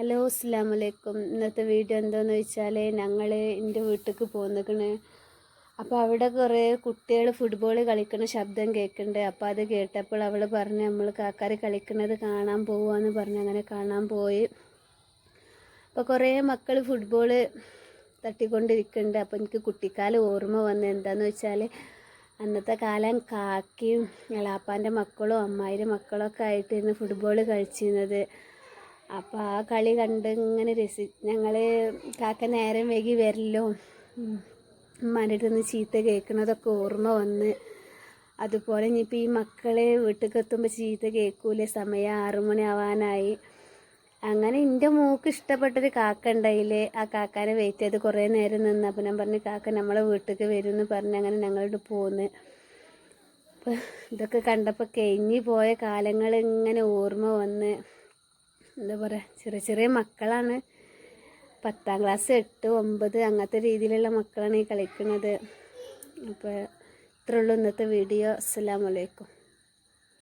Hello അസ്സാം വലൈക്കും ഇന്നത്തെ വീഡിയോ എന്താണെന്ന് വെച്ചാൽ ഞങ്ങൾ എന്റെ വീട്ടിലേക്ക് പോന്നിക്കണ്. അപ്പോൾ അവിടെ കുറേ കുട്ടികൾ ഫുട്ബോൾ കളിക്കുന്ന ശബ്ദം കേൾക്കുന്നുണ്ട് അപ്പോൾ അത് കേട്ടപ്പോൾ അവൾ പറഞ്ഞ് നമ്മൾ കാക്കാർ കളിക്കുന്നത് കാണാൻ പോവാന്ന് പറഞ്ഞ് അങ്ങനെ കാണാൻ പോയി. അപ്പോൾ കുറേ മക്കൾ ഫുട്ബോൾ തട്ടിക്കൊണ്ടിരിക്കുന്നുണ്ട് അപ്പോൾ എനിക്ക് കുട്ടിക്കാലം ഓർമ്മ വന്ന് എന്താണെന്ന് വെച്ചാൽ അന്നത്തെ കാലം കാക്കയും എളാപ്പാന്റെ മക്കളും അമ്മായിന്റെ മക്കളൊക്കെ ആയിട്ടിരുന്ന് ഫുട്ബോൾ കളിച്ചിരുന്നത്. അപ്പോൾ ആ കളി കണ്ട് ഇങ്ങനെ രസി ഞങ്ങൾ കാക്ക നേരം വൈകി വരല്ലോ ഉമ്മാന്റെ ചീത്ത കേൾക്കുന്നതൊക്കെ ഓർമ്മ വന്ന്. അതുപോലെ ഇനിയിപ്പോൾ ഈ മക്കളെ വീട്ടിൽ എത്തുമ്പോൾ ചീത്ത കേൾക്കൂലേ സമയം ആറുമണി ആവാനായി. അങ്ങനെ എന്റെ മൂക്ക് ഇഷ്ടപ്പെട്ടൊരു കാക്ക ഉണ്ടായില്ലേ ആ കാക്കാനെ വെയിറ്റ് ചെയ്ത് കുറേ നേരം നിന്ന്. അപ്പം ഞാൻ പറഞ്ഞു കാക്ക നമ്മളെ വീട്ടിലേക്ക് വരും എന്ന് പറഞ്ഞ് അങ്ങനെ ഞങ്ങളോട് പോന്ന്. അപ്പം ഇതൊക്കെ കണ്ടപ്പോൾ കഴിഞ്ഞു പോയ കാലങ്ങൾ ഇങ്ങനെ ഓർമ്മ വന്ന്. എന്താ പറയുക ചെറിയ ചെറിയ മക്കളാണ്. പത്താം ക്ലാസ് എട്ട് ഒമ്പത് അങ്ങനത്തെ രീതിയിലുള്ള മക്കളാണ് ഈ കളിക്കുന്നത് അപ്പോൾ ഇത്രയുള്ളൂ ഇന്നത്തെ വീഡിയോ അസ്സാം വലൈക്കും